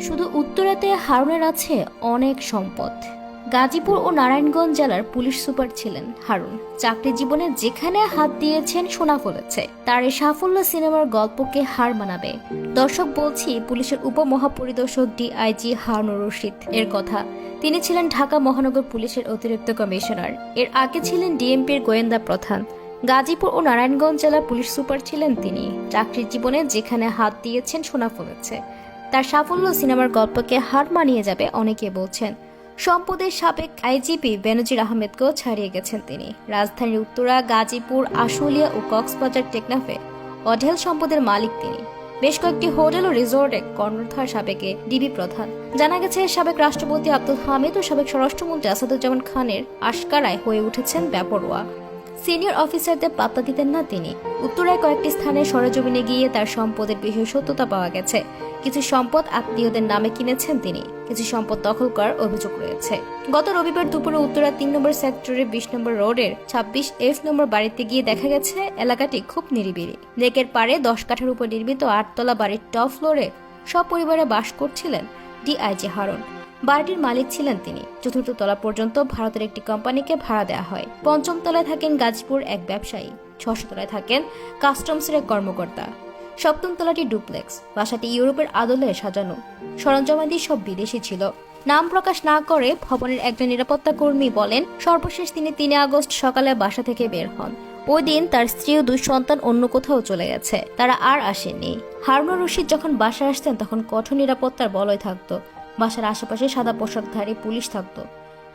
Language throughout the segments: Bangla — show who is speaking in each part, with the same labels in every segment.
Speaker 1: শুধু উত্তরাতে হারুনের আছে অনেক সম্পদ। গাজীপুর ও নারায়ণগঞ্জ জেলার পুলিশ সুপার ছিলেন হারুন। চাকরি জীবনে যেখানে হাত দিয়েছেন সোনা ফলেছে। তার এই সাফল্য সিনেমার গল্পকে হার মানাবে। দর্শক বলছি, পুলিশের উপমহাপরিদর্শক ডিআইজি হারুনুর রশিদ এর কথা। তিনি ছিলেন ঢাকা মহানগর পুলিশের অতিরিক্ত কমিশনার। এর আগে ছিলেন ডিএমপির গোয়েন্দা প্রধান। গাজীপুর ও নারায়ণগঞ্জ জেলার পুলিশ সুপার ছিলেন তিনি। চাকরির জীবনে যেখানে হাত দিয়েছেন সোনা ফলেছে। তার সাফল্য সিনেমার গল্পকে হার মানিয়ে যাবে অনেকে বলছেন। সম্পদের সাবেক আইজিপি বেনজির আহমেদকেও ছাড়িয়ে গেছেন তিনি। রাজধানীর উত্তরা, গাজীপুর, আশুলিয়া ও কক্সবাজার টেকনাফে অঢেল সম্পদের মালিক তিনি। বেশ কয়েকটি হোটেল ও রিসোর্টে কর্ণধার সাবেকে ডিবি প্রধান। জানা গেছে, সাবেক রাষ্ট্রপতি আব্দুল হামিদ ও সাবেক স্বরাষ্ট্রমন্ত্রী আসাদুজ্জামান খানের আশকারায় হয়ে উঠেছেন ব্যাপরোয়া। সিনিয়র অফিসারদের পাত্তা দিতেন না তিনি। উত্তরায় কয়েকটি স্থানে সরেজমিনে গিয়ে তার সম্পদের সত্যতা পাওয়া গেছে। কিছু সম্পদ আত্মীয়দের নামে কিনেছেন তিনি। কিছু সম্পদ দখল করার অভিযোগ রয়েছে। গত রবিবার দুপুরে উত্তরা তিন নম্বর সেক্টরের বিশ নম্বর রোডের ছাব্বিশ এফ নম্বর বাড়িতে গিয়ে দেখা গেছে, এলাকাটি খুব নিরিবিলি। লেকের পাড়ে দশ কাঠার উপর নির্মিত আটতলা বাড়ির টপ ফ্লোরে সপরিবারে বাস করছিলেন ডিআইজি হারুন। বাড়িটির মালিক ছিলেন তিনি। চতুর্থ তলা পর্যন্ত ভারতের একটি কোম্পানিকে ভাড়া দেওয়া হয়। পঞ্চম তলায় থাকেন গাজীপুর এক ব্যবসায়ী। ষষ্ঠ তলায় থাকেন কাস্টমসের এক কর্মকর্তা। সপ্তম তলাটি ডুপ্লেক্স। বাসাটি ইউরোপের আদলে সাজানো। সরঞ্জামাদি সব বিদেশি ছিল। নাম প্রকাশ না করে ভবনের একজন নিরাপত্তা কর্মী বলেন, সর্বশেষ তিনি তিন আগস্ট সকালে বাসা থেকে বের হন। ওই দিন তার স্ত্রী ও দুই সন্তান অন্য কোথাও চলে গেছে। তারা আর আসেনি হারুনুর রশিদ যখন বাসায় আসতেন, তখন কঠোর নিরাপত্তার বলয় থাকতো। বাসার আশেপাশে সাদা পোশাকধারী পুলিশ থাকতো।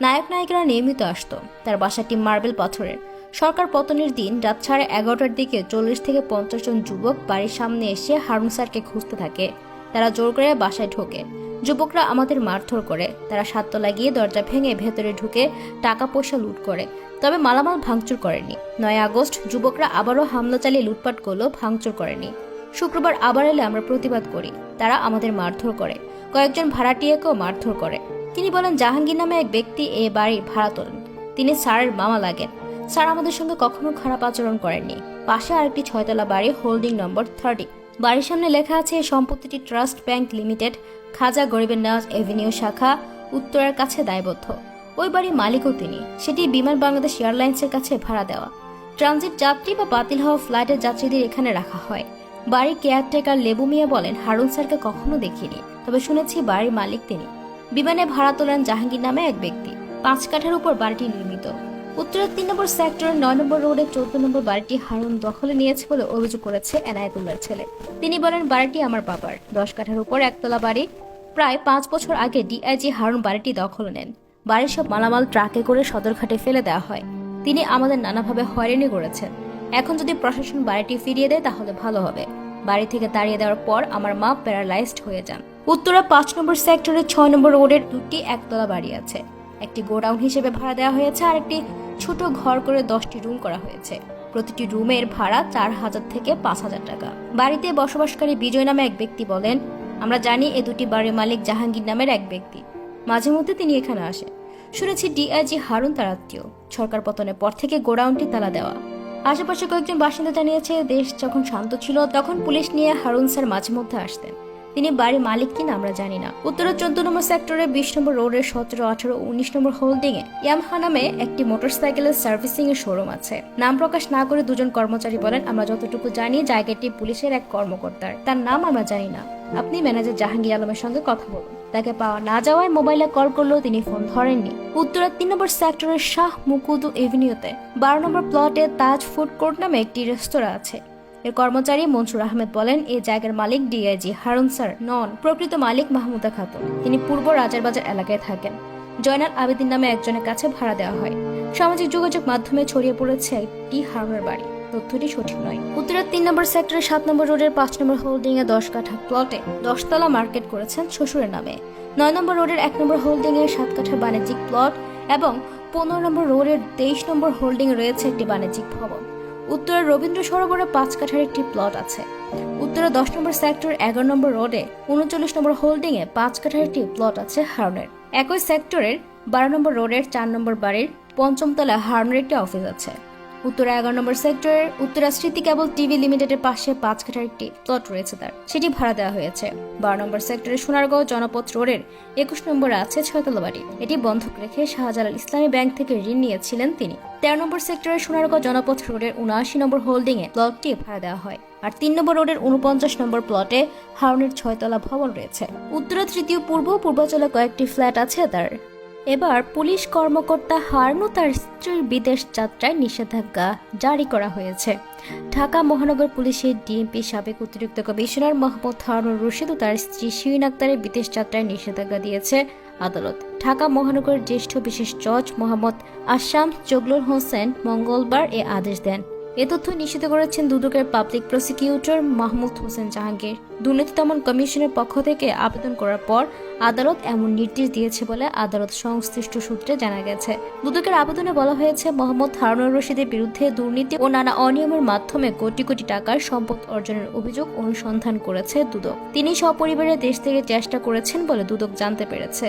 Speaker 1: নায়ক নায়িকারা নিয়মিত আসতো। তার বাসাটি মার্বেল পাথরের। সরকার পতনের দিন রাত সাড়ে এগারোটার দিকে চল্লিশ থেকে পঞ্চাশ জন যুবক বাড়ির সামনে এসে হারুন স্যারকে খুঁজতে থাকে। তারা জোর করে বাসায় ঢোকে। যুবকরা আমাদের মারধর করে। তারা সাততলা গিয়ে দরজা ভেঙে ভেতরে ঢুকে টাকা পয়সা লুট করে। তবে মালামাল ভাঙচুর করেনি। নয় আগস্ট যুবকরা আবারও হামলা চালিয়ে লুটপাট করলেও ভাঙচুর করেনি। শুক্রবার আবার এলে আমরা প্রতিবাদ করি। তারা আমাদের মারধর করে। কয়েকজন ভাড়াটিয়াকেও মারধর করে। তিনি বলেন, জাহাঙ্গীর নামে এক ব্যক্তি এ বাড়ির ভাড়া তোলেন। তিনি স্যারের মামা লাগেন। স্যার আমাদের সঙ্গে কখনো খারাপ আচরণ করেননি। পাশে আরেকটি ছয়তলা বাড়ি, হোল্ডিং নম্বর থার্টি। বাড়ির সামনে লেখা আছে, সম্পত্তিটি ট্রাস্ট ব্যাংক লিমিটেড, খাজা গরিবের নওয়াজ এভিনিউ শাখা, উত্তরের কাছে দায়বদ্ধ। ওই বাড়ির মালিকও তিনি। সেটি বিমান বাংলাদেশ এয়ারলাইন্সের কাছে ভাড়া দেওয়া। ট্রানজিট যাত্রী বা বাতিল হওয়া ফ্লাইটের যাত্রীদের এখানে রাখা হয়। বাড়ির কেয়ারটেকার লেবু মিয়া বলেন, হারুন স্যারকে কখনো দেখিনি। তবে শুনেছি বাড়ির মালিক তিনি। বিমানে ভাড়া তোলেন জাহাঙ্গীর নামে এক ব্যক্তি। পাঁচ কাঠার উপর বাড়িটি নির্মিত। উত্তরের তিন নম্বর সেক্টরের নয় নম্বর রোডের চৌদ্দ নম্বর বাড়িটি হারুন দখলে নিয়েছে বলে অভিযোগ করেছে এনায়েতুল্লার ছেলে। তিনি বলেন, বাড়িটি আমার বাবার। দশ কাঠার উপর একতলা বাড়ি। প্রায় পাঁচ বছর আগে ডিআইজি হারুন বাড়িটি দখল নেন। বাড়ির সব মালামাল ট্রাকে করে সদরঘাটে ফেলে দেওয়া হয়। তিনি আমাদের নানাভাবে হয়রানি করেছেন। এখন যদি প্রশাসন বাড়িটি ফিরিয়ে দেয় তাহলে ভালো হবে। বাড়ি থেকে তাড়িয়ে দেওয়ার পর আমার মা প্যারালাইজড হয়ে যান। উত্তরা পাঁচ নম্বর সেক্টরের ছয় নম্বর রোডের দুটি একতলা বাড়ি আছে। একটি গোডাউন হিসেবে ভাড়া দেওয়া হয়েছে আর একটি ছোট ঘর করে দশটি রুম করা হয়েছে। প্রতিটি রুমের ভাড়া চার হাজার থেকে পাঁচ হাজার টাকা। বাড়িতে বসবাসকারী বিজয় নামে এক ব্যক্তি বলেন, আমরা জানি এ দুটি বাড়ির মালিক জাহাঙ্গীর নামের এক ব্যক্তি। মাঝে মধ্যে তিনি এখানে আসেন। শুনেছি ডিআইজি হারুন তার আত্মীয়। সরকার পতনের পর থেকে গোডাউনটি তালা দেওয়া। আশেপাশে কয়েকজন বাসিন্দা জানিয়েছে, দেশ যখন শান্ত ছিল, তখন পুলিশ নিয়ে হারুন স্যার মাঝে মধ্যে আসতেন। তিনি বাড়ির মালিক কিনা আমরা জানি না। উত্তরের চোদ্দ নম্বর সেক্টরে বিশ নম্বর রোডের সতেরো, আঠারো, উনিশ নম্বর হোল্ডিং এ ইয়ামহা নামে একটি মোটরসাইকেলের সার্ভিসিং এর শোরুম আছে। নাম প্রকাশ না করে দুজন কর্মচারী বলেন, আমরা যতটুকু জানি, জায়গাটি পুলিশের এক কর্মকর্তার। তার নাম আমরা জানি না। আপনি ম্যানেজার জাহাঙ্গীর আলমের সঙ্গে কথা বলুন। তাকে পাওয়া না যাওয়ায় মোবাইলে কল করলেও তিনি ফোন ধরেননি। উত্তরের তিন নম্বর সেক্টরের শাহ মুকুদু এভিনিউতে বারো নম্বর প্লটে তাজ ফুড কোর্ট নামে একটি রেস্তোরাঁ আছে। এর কর্মচারী মনসুর আহমেদ বলেন এই জায়গার মালিক ডিআইজি হারুন স্যার। নন, প্রকৃত মালিক মাহমুদা খাতুন। তিনি পূর্ব রাজারবাজার এলাকায় থাকেন। জয়নাল আবেদিন নামে একজনের কাছে ভাড়া দেওয়া হয়। সামাজিক যোগাযোগ মাধ্যমে ছড়িয়ে পড়েছে একটি হারুনের বাড়ি। তথ্যটি সঠিক নয়। উত্তরের তিন নম্বর সেক্টরের সাত নম্বর রোডের পাঁচ নম্বর হোল্ডিং এ দশ কাঠা প্লটে দশতলা মার্কেট করেছেন শ্বশুরের নামে। নয় নম্বর রোডের এক নম্বর হোল্ডিং এর সাত কাঠা বাণিজ্যিক প্লট এবং পনেরো নম্বর রোডের তেইশ নম্বর হোল্ডিং রয়েছে একটি বাণিজ্যিক ভবন। উত্তরের রবীন্দ্র সরোবরে পাঁচ কাঠার একটি প্লট আছে। উত্তরে দশ নম্বর সেক্টর এগারো নম্বর রোডে উনচল্লিশ নম্বর হোল্ডিং এ পাঁচ কাঠার একটি প্লট আছে হারনের। একই সেক্টরের বারো নম্বর রোডের চার নম্বর বাড়ির পঞ্চমতলা হারনের একটি অফিস আছে। উত্তরা এগারো নম্বর সেক্টরের উত্তরা স্মৃতি কেবল টিভি লিমিটেডের পাশে পাঁচ কাঠার একটি প্লট রয়েছে তার। সেটি ভাড়া দেওয়া হয়েছে। বারো নম্বর সেক্টরের সোনারগাঁও জনপথ রোডের একুশ নম্বরে আছে ছয়তলা বাড়ি। এটি বন্ধক রেখে শাহজালাল ইসলামী ব্যাংক থেকে ঋণ নিয়েছিলেন তিনি। তেরো নম্বর সেক্টরের সোনারগাঁও জনপথ রোডের উনআশি নম্বর হোল্ডিং এ প্লটটি ভাড়া দেওয়া হয়। আর তিন নম্বর রোডের উনপঞ্চাশ নম্বর প্লটে হারুনের ছয়তলা ভবন রয়েছে। উত্তরা তৃতীয় পূর্ব পূর্বাঞ্চলে কয়েকটি ফ্ল্যাট আছে তার। এবার পুলিশ কর্মকর্তা হারনু তার স্ত্রীর বিদেশ যাত্রায় নিষেধাজ্ঞা জারি করা হয়েছে। ঢাকা মহানগর পুলিশের ডিএমপি সাবেক অতিরিক্ত কমিশনার মোহাম্মদ হারুন রশিদ ও তার স্ত্রী শিরিন আক্তারের বিদেশ যাত্রায় নিষেধাজ্ঞা দিয়েছে আদালত। ঢাকা মহানগরের জ্যেষ্ঠ বিশেষ জজ মোহাম্মদ আসাম জগলুর হোসেন মঙ্গলবার এ আদেশ দেন। এ তথ্য নিশ্চিত করেছেন দুদকের পাবলিক প্রসিকিউটর মাহমুদ হোসেন জাহাঙ্গীর। দুর্নীতি দমন কমিশনের পক্ষ থেকে আবেদন করার পর আদালত এমন নির্দেশ দিয়েছে বলে আদালত সংশ্লিষ্ট সূত্রে জানা গেছে। দুদকের আবেদনে বলা হয়েছে, মোহাম্মদ হারুনুর রশিদের বিরুদ্ধে দুর্নীতি ও নানা অনিয়মের মাধ্যমে কোটি কোটি টাকার সম্পদ অর্জনের অভিযোগ অনুসন্ধান করেছে দুদক। তিনি সপরিবারে দেশ থেকে চেষ্টা করেছেন বলে দুদক জানতে পেরেছে।